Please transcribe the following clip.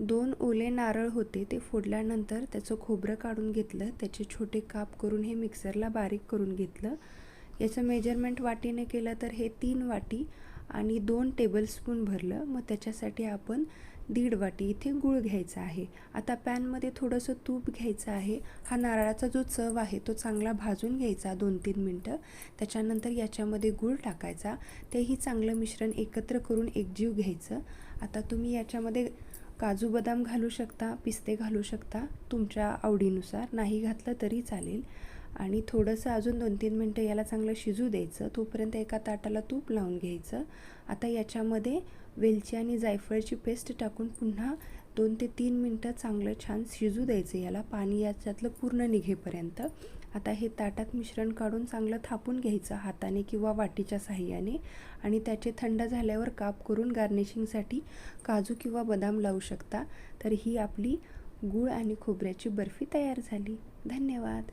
दोन ओले नारळ होते ते फोडल्यानंतर त्याचं खोबरं काढून घेतलं त्याचे छोटे काप करून हे मिक्सरला बारीक करून घेतलं. याचं मेजरमेंट वाटीने केलं तर हे तीन वाटी आणि दोन टेबलस्पून भरलं. मग त्याच्यासाठी आपण दीड वाटी इथे गूळ घ्यायचा आहे. आता पॅनमध्ये थोडंसं तूप घ्यायचं आहे. हा नारळाचा जो चव आहे तो चांगला भाजून घ्यायचा दोन तीन मिनटं. त्याच्यानंतर याच्यामध्ये गूळ टाकायचा. तेही चांगलं मिश्रण एकत्र करून एकजीव घ्यायचं. आता तुम्ही याच्यामध्ये काजू बदाम घालू शकता पिस्ते घालू शकता तुमच्या आवडीनुसार. नाही घातलं तरी चालेल. आणि थोडंसं अजून दोन तीन मिनटं याला चांगलं शिजू द्यायचं. तोपर्यंत एका ताटाला तूप लावून घ्यायचं. आता याच्यामध्ये वेलची आणि जायफळची पेस्ट टाकून पुन्हा दोन ते तीन मिनटं चांगलं छान शिजू द्यायचं याला पाणी याच्यातलं पूर्ण निघेपर्यंत. आता हे ताटात मिश्रण काढून चांगलं थापून घ्यायचं हाताने किंवा वाटीच्या साह्याने आणि त्याचे थंड झाल्यावर काप करून गार्निशिंगसाठी काजू किंवा बदाम लावू शकता. तर ही आपली गूळ आणि खोबऱ्याची बर्फी तयार झाली. धन्यवाद.